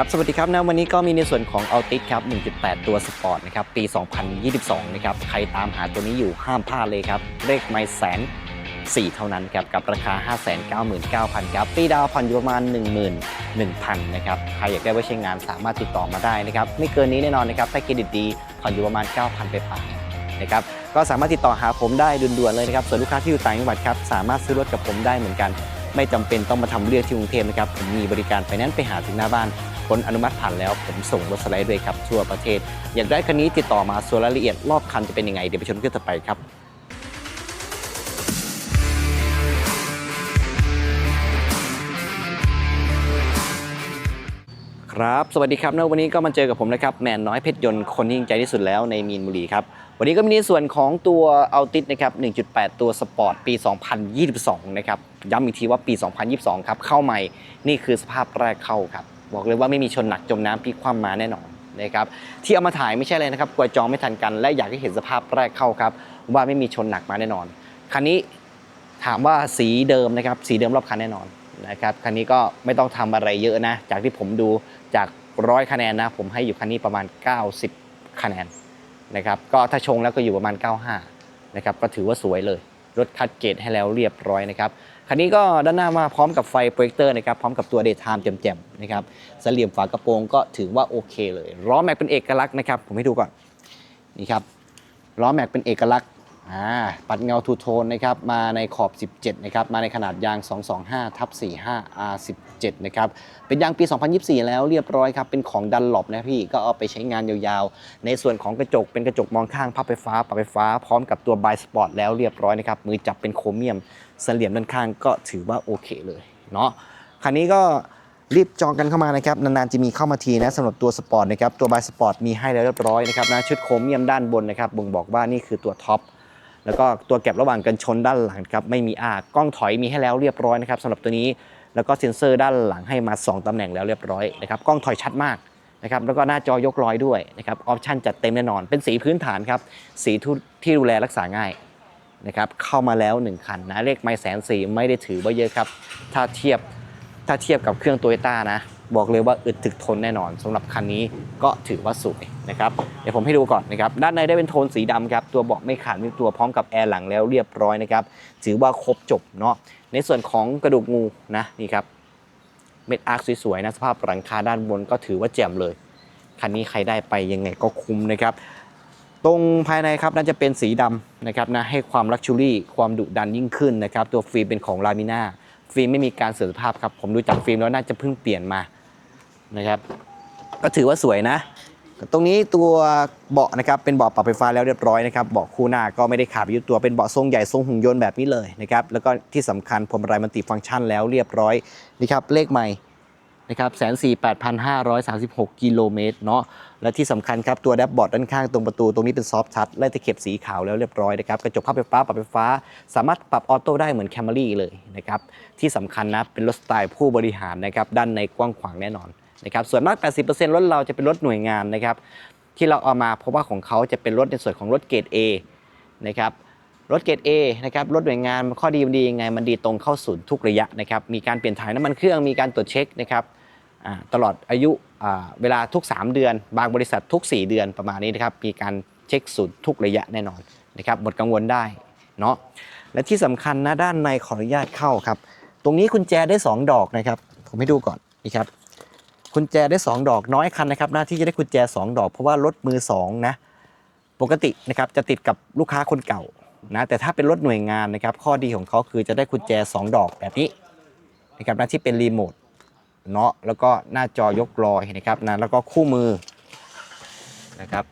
ครับ สวัสดีครับนะวันนี้ก็มีในส่วนของ Altis ครับ 1.8 ตัวสปอร์ตนะครับ ปี 2022 นะครับ ใครตามหาตัวนี้อยู่ห้ามพลาดเลยครับ เลขไม่แสนสี่เท่านั้นครับ กับราคา 599,000 ครับ ปีดาวผ่อนอยู่ประมาณ 11,000 นะครับ ใครอยากได้ไว้ใช้งานสามารถติดต่อมาได้นะครับ ไม่เกินนี้แน่นอนนะครับ ถ้าเครดิตดีผ่อนอยู่ประมาณ 9,000 ไปปลายนะครับ ก็สามารถติดต่อหาผมได้ด่วนๆเลยนะครับ ส่วนลูกค้าที่อยู่ต่างจังหวัดครับ สามารถซื้อรถกับผมได้เหมือนกัน ไม่จำเป็นต้องมาทำเรื่องที่กรุงเทพนะครับผมมีบริการไปนั้นไปหาถึงหน้าบ้านผลอนุมัติผ่านแล้วผมส่งรถสไลด์ด้วยครับทั่วประเทศ อยากได้คันนี้ติดต่อมาส่วนรายละเอียดรอบคันจะเป็นยังไงเดี๋ยวไปชมกันต่อไปครับครับสวัสดีครับนะวันนี้ก็มาเจอกับผมนะครับแมนน้อยเพชรยนต์คนที่ยิ่งใจที่สุดแล้วในมีนบุรีครับวันนี้ก็มีในส่วนของตัวเอาติ s นะครับ 1.8 ตัวสปอร์ตปี 2022 นะครับ ย้ำอีกทีว่าปี 2022 ครับเข้าใหม่นี่คือสภาพแรกเข้าครับ บอกเลยว่าไม่มีชนหนักจมน้ำพลิกคว่ำมาแน่นอนนะครับที่เอามาถ่ายไม่ใช่เลยนะครับกลัวจองไม่ทันกัน และอยากให้เห็นสภาพแรกเข้าครับ ว่าไม่มีชนหนักมาแน่นอนคันนี้ถามว่าสีเดิมนะครับสีเดิมรอบคันแน่นอนนะครับคันนี้ก็ไม่ต้องทำอะไรเยอะนะ จากที่ผมดูจากร้อยคะแนนนะ ผมให้อยู่คันนี้ประมาณ 90 คะแนนนะครับก็ถ้าชงแล้วก็อยู่ประมาณ 95นะครับก็ถือว่าสวยเลย รถคัดเกรดให้แล้วเรียบร้อยนะครับ คันนี้ก็ด้านหน้ามาพร้อมกับไฟโปรเจคเตอร์นะครับพร้อมกับตัวเดทไทม์แจ่มๆนะครับสเหลี่ยมฝากระโปรงก็ถือว่าโอเคเลยล้อแม็กเป็นเอกลักษณ์นะครับผมให้ดูก่อนนี่ครับล้อแม็กเป็นเอกลักษณ์ อ่าปัดเงาทูโทนนะครับมาในขอบ 17 นะครับ มาในขนาดยาง 225ทับ45 R17 นะครับ เป็นยางปี 2024 แล้วเรียบร้อยครับ เป็นของดันหลบนะพี่ ก็เอาไปใช้งานยาวๆ ในส่วนของกระจกเป็นกระจกมองข้างพับไฟฟ้าปรับไฟฟ้า พร้อมกับตัวบายสปอร์ตแล้วเรียบร้อยนะครับ มือจับเป็นโครเมียมเสลี่ยมด้านข้างก็ถือว่าโอเคเลยเนาะ คันนี้ก็รีบจองกันเข้ามานะครับ นาน ๆ จะมีเข้ามาทีนะสำหรับตัวสปอร์ตนะครับ ตัวบายสปอร์ตมีให้แล้วเรียบร้อยนะครับนะชุดโครเมียมด้านบนนะครับบ่งบอกว่านี่คือตัวท็อป แล้วก็ตัวเก็บระหว่างกันชนด้านหลังครับไม่มีอากกล้องถอยมีให้แล้วเรียบร้อยนะครับสำหรับตัวนี้แล้วก็เซ็นเซอร์ด้านหลังให้มา 2ตำแหน่งแล้วเรียบร้อยนะครับกล้องถอยชัดมากนะครับแล้วก็หน้าจอยกร้อยด้วยนะครับออปชั่นจัดเต็มแน่นอน เป็นสีพื้นฐานครับสีที่ดูแลรักษาง่ายนะครับเข้ามาแล้ว 1 คันนะเลขไม่แสนสี่ไม่ได้ถือว่าเยอะครับถ้าเทียบถ้าเทียบกับเครื่องโตโยต้านะ บอกเลยว่าอึดถึกทนแน่นอนสำหรับคันนี้ก็ถือว่าสวยนะครับเดี๋ยวผมให้ดูก่อนนะครับด้านในได้เป็นโทนสีดำครับตัวเบาะไม่ขาดม่ตัวพร้อมกับแอร์หลังแล้วเรียบร้อยนะครับถือว่าครบจบเนาะในส่วนของกระดูกงูนะนี่ครับเม็ดอาร์คสวยๆนะสภาพหลังคาด้านบนก็ถือว่าแจ่มเลยคันนี้ใครได้ไปยังไงก็คุ้มนะครับตรงภายในครับน่าจะเป็นสีดำนะครับนะให้ความลักชูรี่ความดุดันยิ่งขึ้นนะครับตัวฟิล์มเป็นของลามิน่าฟิล์มไม่มีการเสื่อมสภาพครับผมดูจากฟิล์มแล้วน่าจะเพิ่งเปลี่ยนมา นะครับก็ถือว่าสวยนะ ตรงนี้ตัวเบาะนะครับเป็นเบาะปรับไฟฟ้าแล้วเรียบร้อยนะครับเบาะคู่หน้าก็ไม่ได้ขาดไปยุดตัวเป็นเบาะทรงใหญ่ทรงหุ่นยนต์แบบนี้เลยนะครับแล้วก็ที่สำคัญพวงมาลัยมันติฟังก์ชันแล้วเรียบร้อยนี่ครับเลขใหม่นะครับแสนสี่แปดพันห้าร้อยสามสิบหกกิโลเมตรเนาะและที่สำคัญครับตัวแดชบอร์ดด้านข้างตรงประตู ตรงนี้เป็นซอฟท์ทัชไล่ตะเข็บสีขาวแล้วเรียบร้อยนะครับกระจกพับไฟฟ้าปรับไฟฟ้า สามารถปรับออโต้ได้เหมือนแคมรี่เลยนะครับที่สำคัญนะเป็นรถสไตล์ผู้บริหารนะครับด้านในกว้างขวางแน่นอน นะครับส่วนมาก 80%รถเราจะเป็นรถหน่วยงานนะครับที่เราเอามาเพราะว่าของเขาจะเป็นรถในส่วนของรถเกรด A นะครับรถเกรด A นะครับรถหน่วยงานข้อดีมันดียังไงมันดีตรงเข้าศูนย์ทุกระยะนะครับมีการเปลี่ยนถ่ายน้ำมันเครื่องมีการตรวจเช็คนะครับตลอดอายุอ่าเวลาทุก 3 เดือน บางบริษัททุก 4 เดือนประมาณนี้นะครับมีการเช็คศูนย์ทุกระยะแน่นอนนะครับหมดกังวลได้เนาะและที่สำคัญนะด้านในขออนุญาตเข้าครับ ตรงนี้กุญแจได้ 2 ดอกนะครับ ผมให้ดูก่อนนี่ครับ กุญแจได้ 2 ดอกน้อยคันนะครับหน้าที่จะได้กุญแจ 2 ดอก เพราะว่ารถมือ2นะปกตินะครับจะติดกับลูกค้าคนเก่านะแต่ถ้าเป็นรถหน่วยงานนะครับ ข้อดีของเขาคือจะได้กุญแจ 2 ดอกแบบนี้นะครับหนะที่เป็นรีโมทเนาะแล้วก็หน้าจอยกลอยนะครับนะแล้วก็คู่มือนะครับ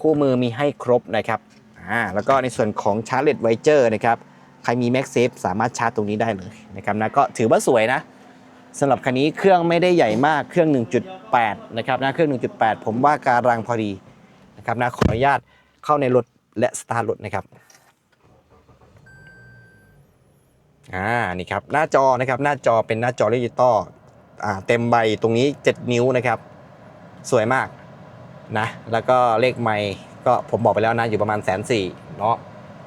คู่มือมีให้ครบนะครับอ่าแล้วก็ในส่วนของชาร์จเลตไวเจอร์นะครับใครมี m a g s a f e สามารถชาร์จตรงนี้ได้เลยนะครับนะก็ถือว่าสวยนะ สำหรับคันนี้เครื่องไม่ได้ใหญ่มากเครื่อง 1.8 นะครับนะเครื่อง 1.8 ผมว่าการังพอดีนะครับนะขออนุญาตเข้าในรถและสตาร์ทรถนะครับอ่านี่ครับหน้าจอนะครับหน้าจอเป็นหน้าจอดิจิตอลอ่าเต็มใบตรงนี้ 7 นิ้วนะครับ สวยมากนะแล้วก็เลขไมค์ก็ผมบอกไปแล้วนะอยู่ประมาณแสนสี่เนาะ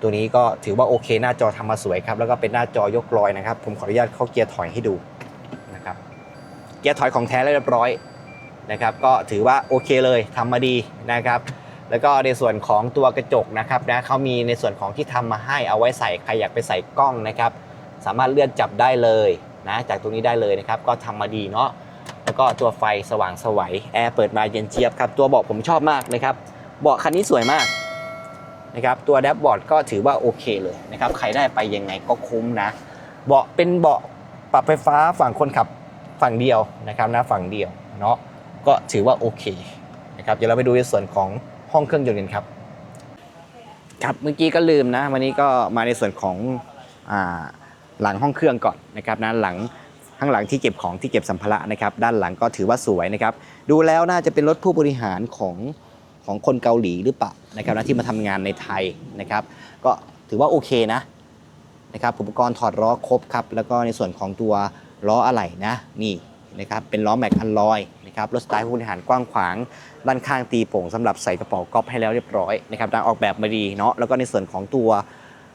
ตัวนี้ก็ถือว่าโอเค หน้าจอทำมาสวยครับแล้วก็เป็นหน้าจอยกลอยนะครับ ผมขออนุญาตเข้าเกียร์ถอยให้ดู เกียร์ถอยของแท้เรียบร้อยนะครับก็ถือว่าโอเคเลยทำมาดีนะครับ แล้วก็ในส่วนของตัวกระจกนะครับนะเขามีในส่วนของที่ทำมาให้เอาไว้ใส่ใครอยากไปใส่กล้องนะครับ สามารถเลื่อนจับได้เลยนะจากตรงนี้ได้เลยนะครับ ก็ทำมาดีเนาะแล้วก็ตัวไฟสว่างสวัยแอร์เปิดมาเย็นเจี๊ยบครับตัวเบาะผมชอบมากนะครับเบาะคันนี้สวยมากนะครับตัวแดชบอร์ดก็ถือว่าโอเคเลยนะครับใครได้ไปยังไงก็คุ้มนะเบาะเป็นเบาะปรับไฟฟ้าฝั่งคนขับ ฝั่งเดียวนะครับนะฝั่งเดียวเนาะก็ถือว่าโอเคนะครับเดี๋ยวเราไปดูในส่วนของห้องเครื่องยนต์กันครับ ครับเมื่อกี้ก็ลืมนะ วันนี้ก็มาในส่วนของอหลังห้องเครื่องก่อนนะครับนะหลังข้างหลังที่เก็บของที่เก็บสัมภาระนะครับด้านหลังก็ถือว่าสวยนะครับดูแล้วน่าจะเป็นรถผู้บริหารของของคนเกาหลีหรือเปล่านะครับนะที่มาทำงานในไทยนะครับก็ถือว่าโอเคนะนะครับอุปกรณ์ถอดล้อครบครับแล้วก็ในส่วนของตัว ล้ออะไหล่นะนี่นะครับเป็นล้อแม็กอันลอยนะครับรถสไตล์ผู้บริหารกว้างขวางด้านข้างตีโป่งสำหรับใส่กระเป๋าก๊อฟให้แล้วเรียบร้อยนะครับด้านออกแบบมาดีเนาะแล้วก็ในส่วนของตัว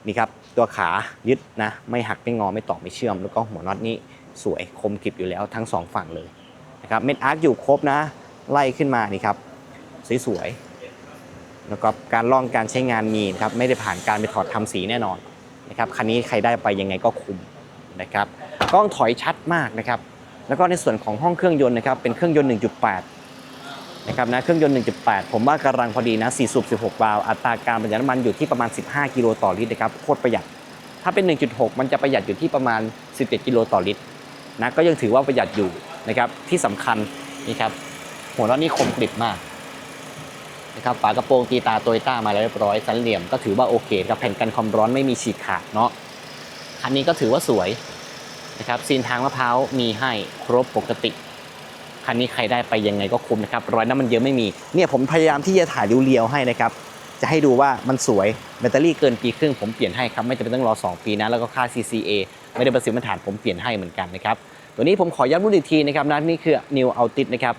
นี่ครับตัวขายึดนะไม่หักไม่งอไม่ตอกไม่เชื่อม แล้วก็หัวน็อตนี่สวยคมกริบอยู่แล้วทั้งสองฝั่งเลยนะครับเม็ดอาร์คอยู่ครบนะไล่ขึ้นมานี่ครับสวยๆแล้วก็การล่องการใช้งานมีนะครับไม่ได้ผ่านการไปถอดทำสีแน่นอนนะครับคันนี้ใครได้ไปยังไงก็คุ้มนะครับ กล้องถอยชัดมากนะครับ แล้วก็ในส่วนของห้องเครื่องยนต์นะครับ เป็นเครื่องยนต์ 1.8 นะครับนะ เครื่องยนต์ 1.8 ผมว่ากำลังพอดีนะ 4 สูบ 16 วาล์ว อัตราการประหยัดน้ำมันอยู่ที่ประมาณ 15 กิโลต่อลิตรนะครับ โคตรประหยัด ถ้าเป็น 1.6 มันจะประหยัดอยู่ที่ประมาณ 17 กิโลต่อลิตรนะ ก็ยังถือว่าประหยัดอยู่นะครับ ที่สำคัญนี่ครับ หัวน็อตนี่คมกริบมากนะครับ ฝากระโปรงตีตาโตโยต้ามาแล้วเรียบร้อยสันเหลี่ยมก็ถือว่าโอเคครับแผ่นกันความร้อนไม่มีฉีกขาดเนาะ คันนี้ก็ถือว่าสวย นะครับซีนทางมะพร้าวมีให้ครบปกติคันนี้ใครได้ไปยังไงก็คุ้มนะครับรอยน้ำมันเยอะไม่มีเนี่ยผมพยายามที่จะถ่ายเรียวๆให้นะครับจะให้ดูว่ามันสวยแบตเตอรี่เกินปีครึ่งผมเปลี่ยนให้ครับไม่จำเป็นต้องรอ 2 ปีนะแล้วก็ค่า CCA ไม่ได้ประสิทธิมาตรฐานผมเปลี่ยนให้เหมือนกันนะครับตัวนี้ผมขอย้ำรุ่นอีกทีนะครับนะนี่คือ New Altis นะครับ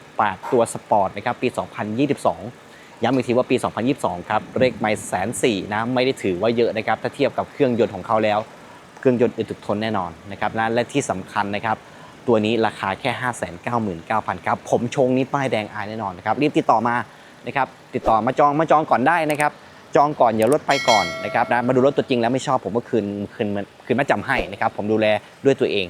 1.8 ตัวสปอร์ตนะครับปี 2022 ย้ำอีกทีว่าปี 2022 ครับเลขไม่แสนสี่นะไม่ได้ถือว่าเยอะนะครับถ้าเทียบกับเครื่องยนต์ของเขาแล้ว เครื่องยนต์อึดถึกทนแน่นอนนะครับนะและที่สำคัญนะครับ ตัวนี้ราคาแค่ 599,000ครับผมชงนี้ป้ายแดงอายแน่นอนนะครับรีบติดต่อมานะครับติดต่อมาจองมาจองก่อนได้นะครับจองก่อนอย่ารถไปก่อนนะครับนะมาดูรถตัวจริงแล้วไม่ชอบผมก็คืนคืนคืนมาจำให้นะครับผมดูแลด้วยตัวเอง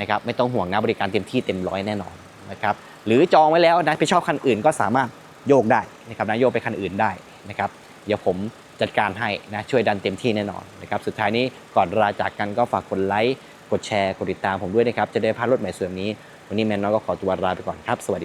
นะครับไม่ต้องห่วงนะบริการเต็มที่เต็มร้อยแน่นอนนะครับหรือจองไว้แล้วนะไปชอบคันอื่นก็สามารถโยกได้นะครับนะโยกไปคันอื่นได้นะครับเดี๋ยวผม จัดการให้นะช่วยดันเต็มที่แน่นอนนะครับสุดท้ายนี้ก่อนลาจากกันก็ฝากกดไลค์กดแชร์กดติดตามผมด้วยนะครับจะได้พลาดรถใหม่ส่วนนี้ วันนี้แมนน้องก็ขอตัวลาไปก่อนครับสวัสดี